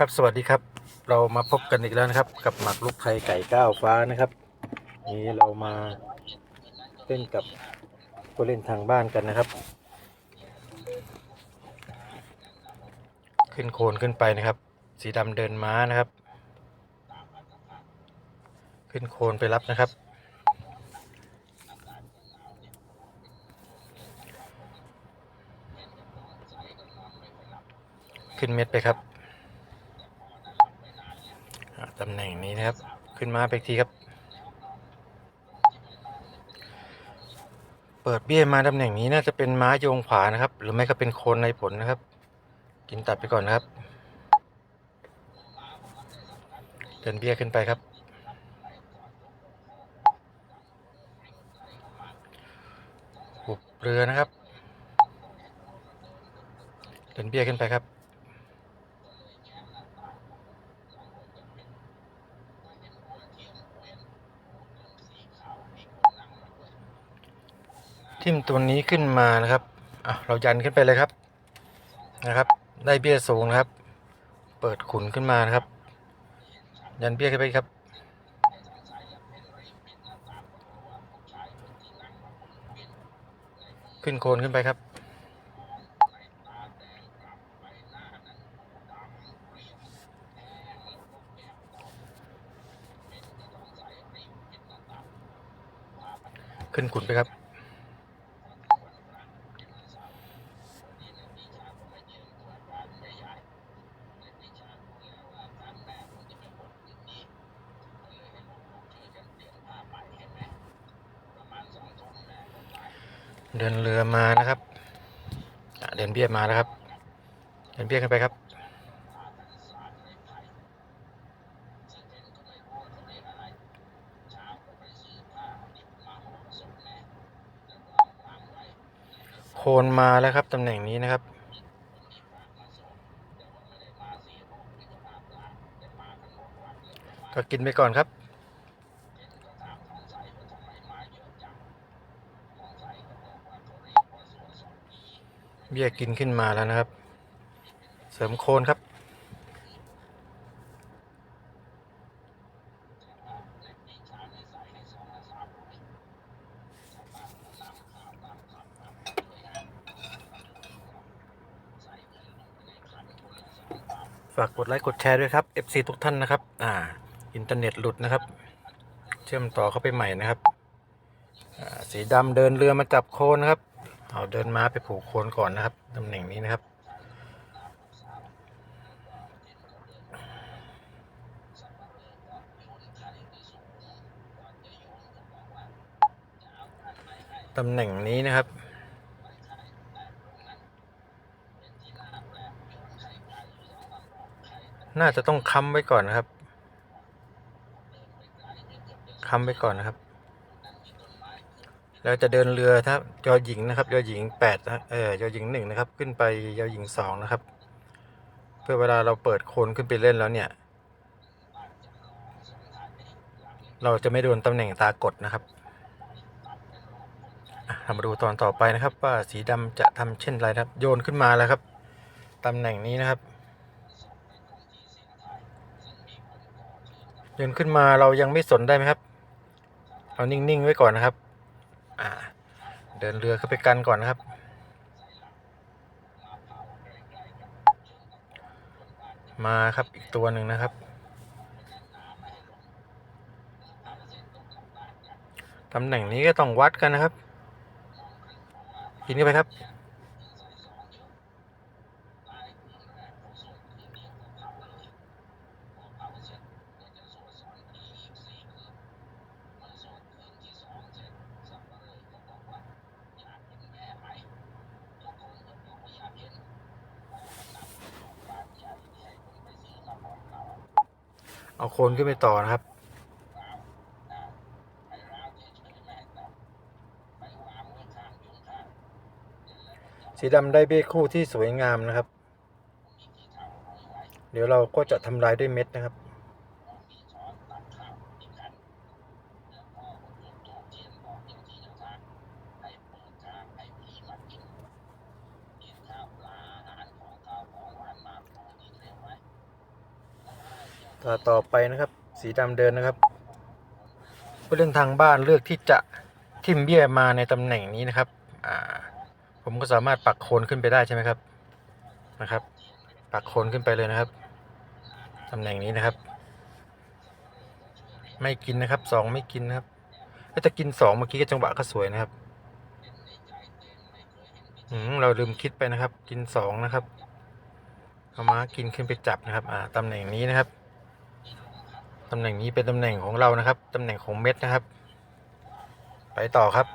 ครับสวัสดีครับ เรามาพบกันอีกแล้วนะครับ กับหมักลูกไทยไก่ก้าวฟ้านะครับ นี้เรามาเล่นกับผู้เล่นทางบ้านกันนะครับ ขึ้นโคนขึ้นไปนะครับ สีดำเดินม้านะครับ ขึ้นโคนไปรับนะครับ ขึ้นเม็ดไปครับ ตำแหน่งนี้นะครับ ขึ้นมาไปอีกทีครับ เปิดเบี้ยมาตำแหน่งนี้น่าจะเป็นม้าโยงขวานะครับ หรือไม่ก็เป็นโคนในผลนะครับ กินตัดไปก่อนนะครับ เดินเบี้ยขึ้นไปครับ หุบเรือนะครับ เดินเบี้ยขึ้นไปครับ ทิมตัวนี้ขึ้นมานะครับเรายันขึ้นไปเลยครับนะครับ ได้เบี้ยสูงนะครับ เปิดขุนขึ้นมานะครับ ยันเบี้ยขึ้นไปครับ ขึ้นโคนขึ้นไปครับ ขึ้นขุนไปครับ เดินเรือมานะครับ อะเดินเบี้ยมาแล้วครับเดินเบี้ยขึ้นไปครับโคนมาแล้วครับตำแหน่งนี้นะครับก็กินไปก่อนครับ เบี้ยกินขึ้นมาแล้วนะครับ เสริมโคนครับ ฝากกดไลค์กดแชร์ด้วยครับ FC ทุกท่านนะครับ อ่า อินเทอร์เน็ตหลุดนะครับ เชื่อมต่อเข้าไปใหม่นะครับ สีดำเดินเรือมาจับโคนนะครับ เอาเดินม้าไปผูกโคนก่อนนะครับตำแหน่งนี้นะครับ ตำแหน่งนี้นะครับน่าจะต้องค้ำไว้ก่อนนะครับ ค้ำไว้ก่อนนะครับ แล้วจะเดินเรือถ้ายอหญิงนะครับยอหญิงแปดนะเออยอหญิงหนึ่งนะครับ ขึ้นไปยอหญิงสองนะครับ เพื่อเวลาเราเปิดโคนขึ้นไปเล่นแล้วเนี่ย เราจะไม่โดนตำแหน่งตากดนะครับอะเรามาดูตอนต่อไปนะครับ ว่าสีดำจะทำเช่นไรครับ โยนขึ้นมาแล้วครับตำแหน่งนี้นะครับโยนขึ้นมาเรายังไม่สนได้ไหมครับ เอานิ่งๆไว้ก่อนนะครับ อ่า เดินเรือเข้าไปกันก่อนนะครับ มาครับอีกตัวหนึ่งนะครับ ตำแหน่งนี้ก็ต้องวัดกันนะครับ กินเข้าไปครับ โคนขึ้นไปต่อนะครับ สีดำได้เบ้คู่ที่สวยงามนะครับ เดี๋ยวเราก็จะทำลายด้วยเม็ดนะครับ ต่อต่อไปนะครับ สีดำเดินนะครับผู้เล่นทางบ้านเลือกที่จะทิ่มเบี้ยมาในตำแหน่งนี้นะครับอ่าผมก็สามารถปักโคนขึ้นไปได้ใช่ไหมครับนะครับ ปักโคนขึ้นไปเลยนะครับตำแหน่งนี้นะครับ ไม่กินนะครับสองไม่กินนะครับก็จะกินสองเมื่อกี้ก็จังหวะก็สวยนะครับอืมเราลืมคิดไปนะครับ กินสองนะครับเอามากินขึ้นไปจับนะครับ อ่าตำแหน่งนี้นะครับำแหน่งนี้เป็นตำแหน่งของเรานะครับ ตำแหน่งของเม็ดนะครับ ไปต่อครับ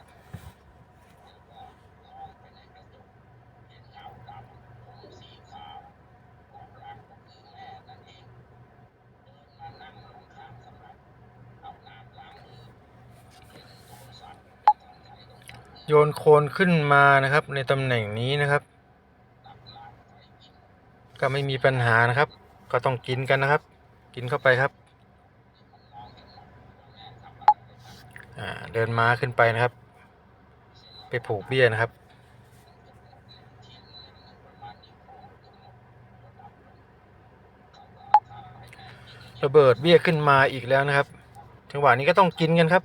โยนโคนขึ้นมานะครับ ในตำแหน่งนี้นะครับ ก็ไม่มีปัญหานะครับ ก็ต้องกินกันนะครับ กินเข้าไปครับอ่า เดินม้าขึ้นไปนะครับ ไปผูกเบี้ยนะครับ ระเบิดเบี้ยขึ้นมาอีกแล้วนะครับ จังหวะนี้ก็ต้องกินกันครับ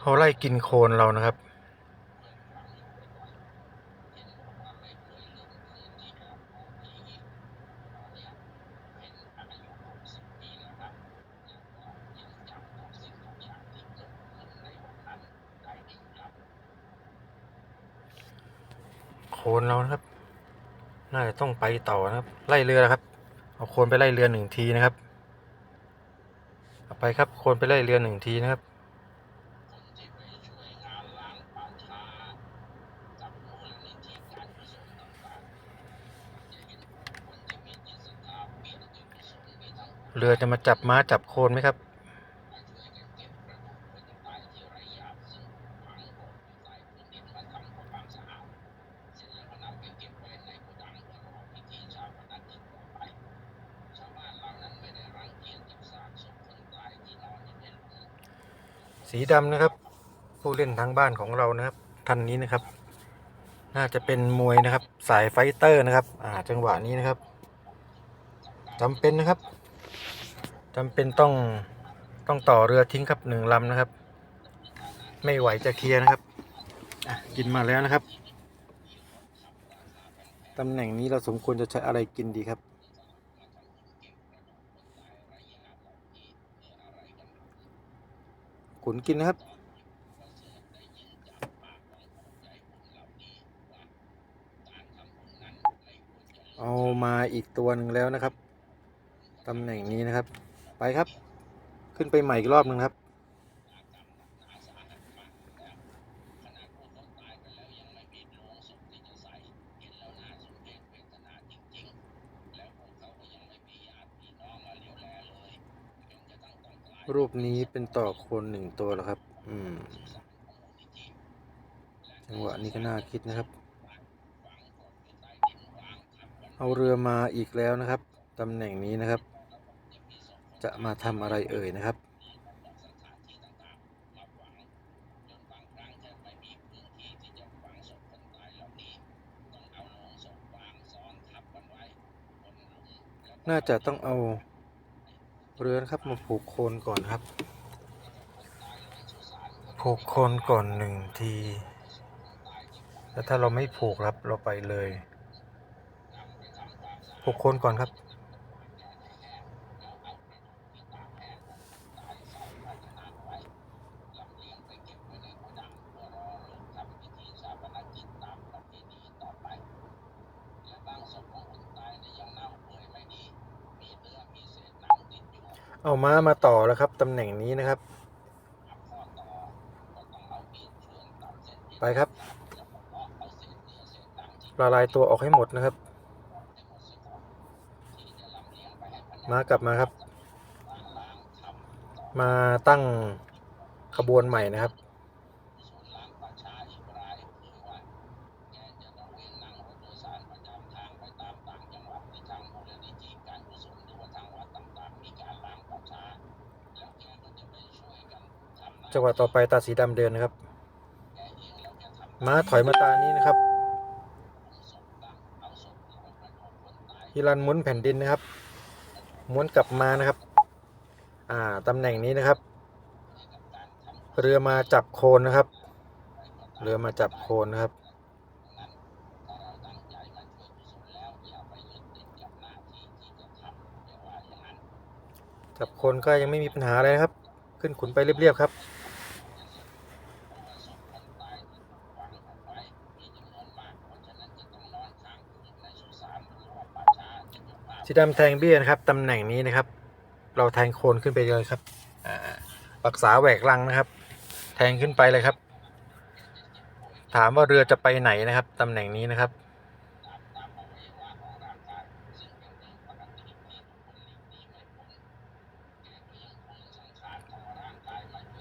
เขาไล่กินโคนเรานะครับ คนเรานะครับ น่าจะต้องไปต่อนะครับ ไล่เรือนะครับ เอาโคนไปไล่เรือหนึ่งทีนะครับเอาไปครับ โคนไปไล่เรือหนึ่งทีนะครับเรือจะมาจับม้าจับโคนไหมครับ สีดำนะครับ ผู้เล่นทางบ้านของเรานะครับท่านนี้นะครับ น่าจะเป็นมวยนะครับ สายไฟเตอร์นะครับ อ่าจังหวะนี้นะครับจำเป็นนะครับจำเป็นต้องต้องต่อเรือทิ้งครับหนึ่งลำนะครับ ไม่ไหวจะเคลียร์นะครับกินมาแล้วนะครับตำแหน่งนี้เราสมควรจะใช้อะไรกินดีครับ ขุนกินนะครับ เอามาอีกตัวหนึ่งแล้วนะครับตำแหน่งนี้นะครับ ไปครับ ขึ้นไปใหม่อีกรอบหนึ่งครับ รูปนี้เป็นต่อคนหนึ่งตัวแล้วครับ อืม จังหวะนี้ก็น่าคิดนะครับ เอาเรือมาอีกแล้วนะครับ ตำแหน่งนี้นะครับ จะมาทำอะไรเอ่ยนะครับน่าจะต้องเอา เรือนครับมาผูกโคนก่อนครับ ผูกโคนก่อนหนึ่งที แล้วถ้าเราไม่ผูกครับเราไปเลย ผูกโคนก่อนครับ เอาม้ามาต่อแล้วครับตำแหน่งนี้นะครับ ไปครับละลายตัวออกให้หมดนะครับม้ากลับมาครับ มาตั้งขบวนใหม่นะครับ งหวะต่อไปตาสีดำเดินนะครับม้าถอยมาตานี้นะครับฮิรันหมุนแผ่นดินนะครับหม้วนกลับมานะครับ อ่าตำแหน่งนี้นะครับ เรือมาจับโคนนะครับ เรือมาจับโคนนะครับจับโคนก็ยังไม่มีปัญหาอะไรนะครับ ขึ้นขุนไปเรียบๆครับ สีดำแทงเบี้ยนะครับตำแหน่งนี้นะครับ เราแทงโคนขึ้นไปเลยครับอ่ารักษาแหวกลังนะครับ แทงขึ้นไปเลยครับ ถามว่าเรือจะไปไหนนะครับตำแหน่งนี้นะครับ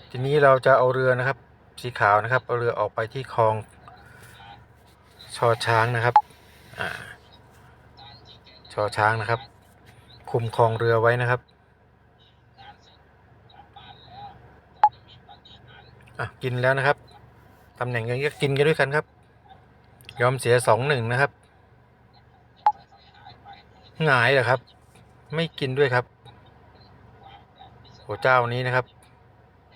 ทีนี้เราจะเอาเรือนะครับ สีขาวนะครับ เอาเรือออกไปที่คลองชอช้างนะครับ อ่า ชอช้างนะครับ คุมคลองเรือไว้นะครับอะกินแล้วนะครับตำแหน่งอย่างนี้ก็กินกันด้วยกันครับ ยอมเสียสองหนึ่งนะครับหงายเหรอครับ ไม่กินด้วยครับโอเจ้านี้นะครับ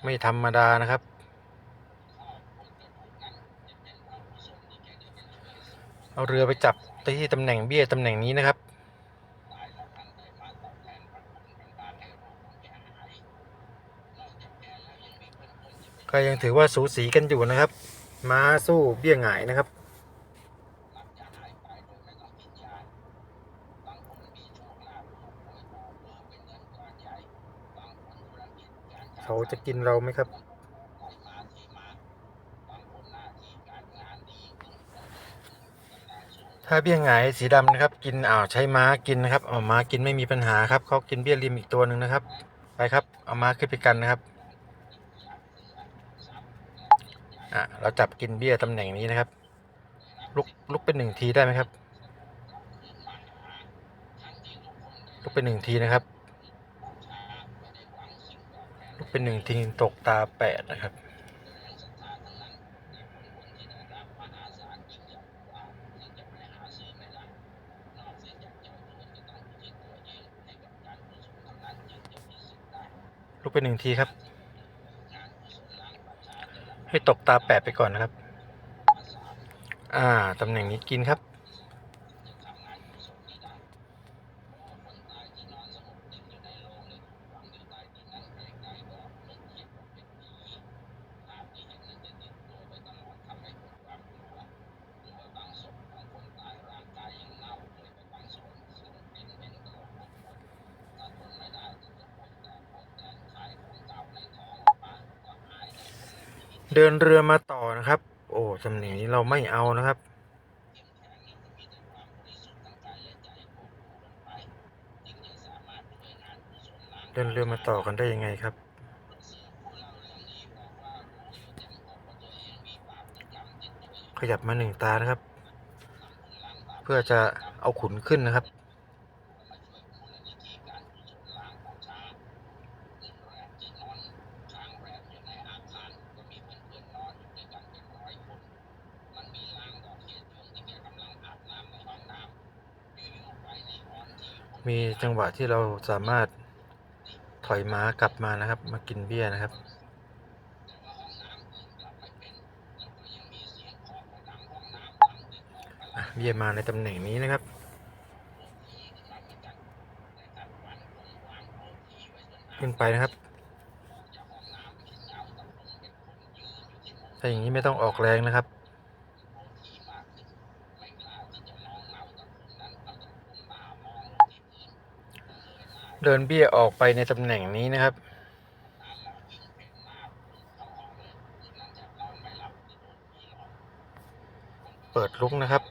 ไม่ธรรมดานะครับเอาเรือไปจับที่ตำแหน่งเบี้ยตำแหน่งนี้นะครับ ก็ยังถือว่าสูสีกันอยู่นะครับ ม้าสู้เบี้ยหงายนะครับ เขาจะกินเราไหมครับถ้าเบี้ยหงายสีดำนะครับ กินอ้าวใช้ม้ากินนะครับเอาม้ากินไม่มีปัญหาครับเขากินเบี้ยริมอีกตัวหนึ่งนะครับ ไปครับเอาม้าขึ้นไปกันนะครับ อะเราจับกินเบี้ยตำแหน่งนี้นะครับ ลุกลุกเป็นหนึ่งทีได้ไหมครับ ลุกเป็นหนึ่งทีนะครับ ลุกเป็นหนึ่งทีตกตาแปดนะครับลุกไปหนึ่งทีครับ ให้ตกตาแปะไปก่อนนะครับ อ่าตำแหน่งนี้กินครับ เดินเรือมาต่อนะครับ โอ้ตำแหน่งนี้เราไม่เอานะครับ เดินเรือมาต่อกันได้ยังไงครับขยับมาหนึ่งตานะครับ เพื่อจะเอาขุนขึ้นนะครับ มีจังหวะที่เราสามารถถอยม้ากลับมานะครับ มากินเบี้ยนะครับ เบี้ยมาในตำแหน่งนี้นะครับขึ้นไปนะครับ ถ้าอย่างนี้ไม่ต้องออกแรงนะครับ เดินเบี้ยออกไปในตำแหน่งนี้นะครับ เปิดลุกนะครับ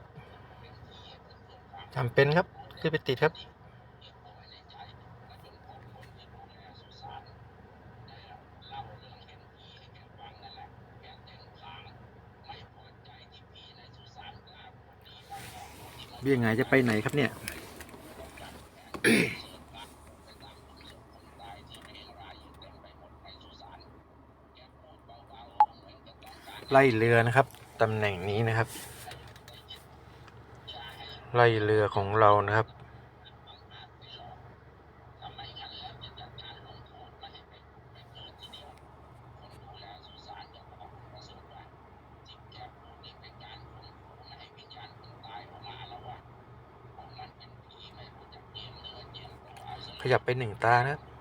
จำเป็นครับขึ้นไปติดครับ เบี้ยไงจะไปไหนครับเนี่ย ไล่เรือนะครับตำแหน่งนี้นะครับ ไล่เรือของเรานะครับ ขยับไปหนึ่งตานะครับ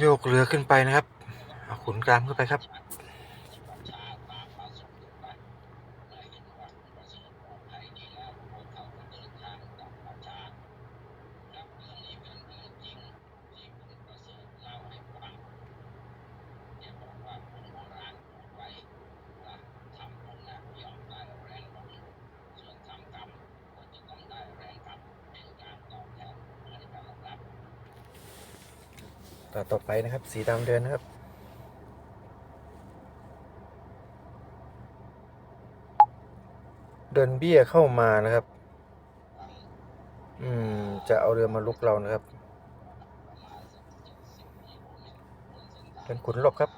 โยกเรือ ขึ้นไปนะครับเอาขุนกลางขึ้นไปครับ ต่อต่อไปนะครับ สีดำเดินนะครับเดินเบี้ยเข้ามานะครับ อืม จะเอาเรือมาลุกเรานะครับ เดินขุนหลบครับ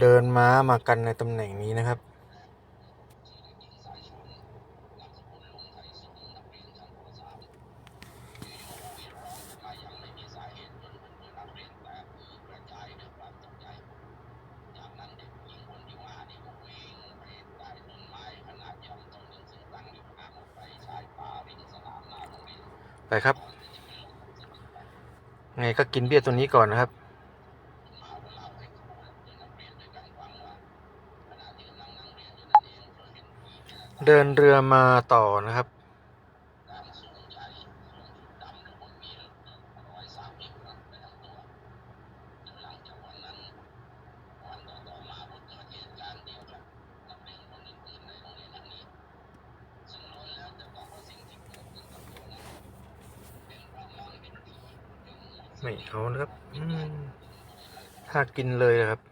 เดินม้ามากันในตำแหน่งนี้นะครับ ไปครับ ไงก็กินเบี้ยตัวนี้ก่อนนะครับ ดินเรือมาต่อนะครับไม่เอานะครับถ้ากินเลยนะครับ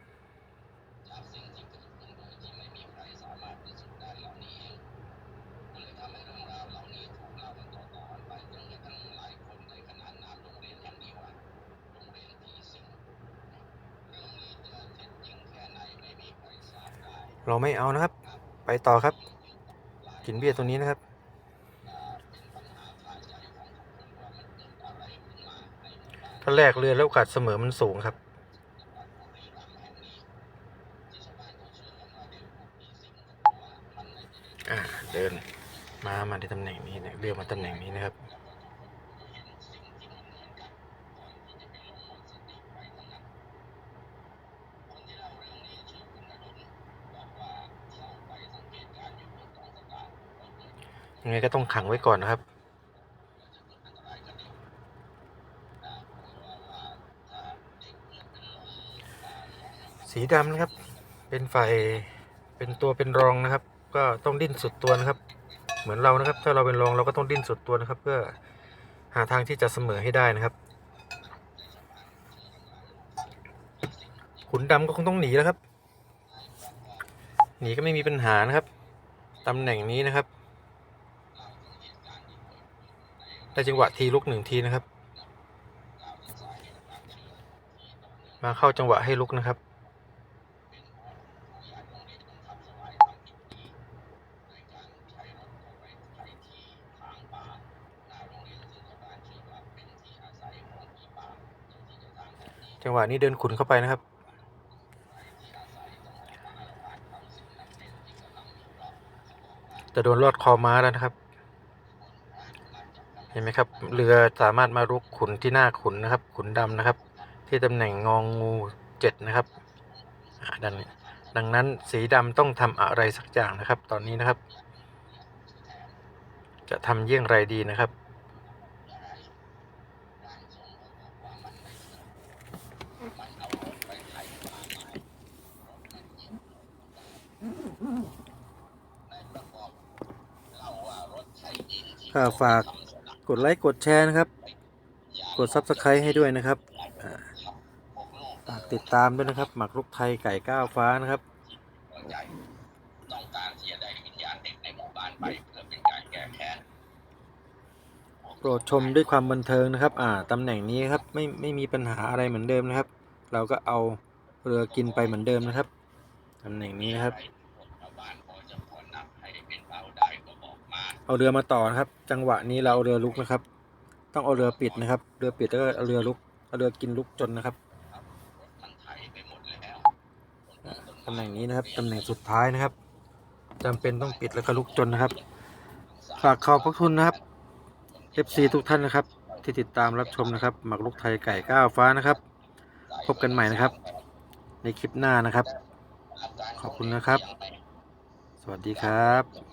เราไม่เอานะครับ ไปต่อครับ กินเบียร์ตัวนี้นะครับ ถ้าแลกเรือแล้วโอกาสเสมอมันสูงครับ อ่าเดินมามาในตำแหน่งนี้เนี่ยเรือมาตำแหน่งนี้นะครับ ยังไงก็ต้องขังไว้ก่อนนะครับ สีดำนะครับ เป็นฝ่ายเป็นตัวเป็นรองนะครับ ก็ต้องดิ้นสุดตัวนะครับ เหมือนเรานะครับ ถ้าเราเป็นรองเราก็ต้องดิ้นสุดตัวนะครับ เพื่อหาทางที่จะเสมอให้ได้นะครับ ขุนดำก็คงต้องหนีแล้วครับ หนีก็ไม่มีปัญหานะครับตำแหน่งนี้นะครับ ได้จังหวะทีลุกหนึ่งทีนะครับ มาเข้าจังหวะให้ลุกนะครับ จังหวะนี้เดินขุนเข้าไปนะครับจะโดนลอดคอม้าแล้วนะครับ ห็นไหมครับ เรือสามารถมารุกขุนที่หน้าขุนนะครับ ขุนดำนะครับ ที่ตำแหน่งงองงูเจ็ดนะครับดังดังนั้นสีดำต้องทำอะไรสักอย่างนะครับ ตอนนี้นะครับ จะทำเยี่ยงไรดีนะครับฝาก กดไลค์กดแชร์นะครับ กด Subscribe ให้ด้วยนะครับอ่าฝากติดตามด้วยนะครับ หมักลุกไทยไก่ก้าวฟ้านะครับต้องการที่จะได้วิญญาณเด็กในหมู่บ้านไปเพื่อเป็นการแก้แค้นโปรดชมด้วยความบันเทิงนะครับ อ่าตำแหน่งนี้ครับไม่ไม่มีปัญหาอะไรเหมือนเดิมนะครับ เราก็เอาเรือกินไปเหมือนเดิมนะครับตำแหน่งนี้นะครับชาวบ้ เอาเรือมาต่อนะครับ จังหวะนี้เราเอาเรือลุกนะครับ ต้องเอาเรือปิดนะครับ เรือปิดแล้วก็เอาเรือลุก เอาเรือกินลุกจนนะครับตำแหน่งนี้นะครับตำแหน่งสุดท้ายนะครับจำเป็นต้องปิดแล้วก็ลุกจนนะครับ ฝากขอบพระคุณนะครับ FC ทุกท่านนะครับ ที่ติดตามรับชมนะครับ หมักลุกไทยไก่ก้าวฟ้านะครับ พบกันใหม่นะครับ ในคลิปหน้านะครับ ขอบคุณนะครับ สวัสดีครับ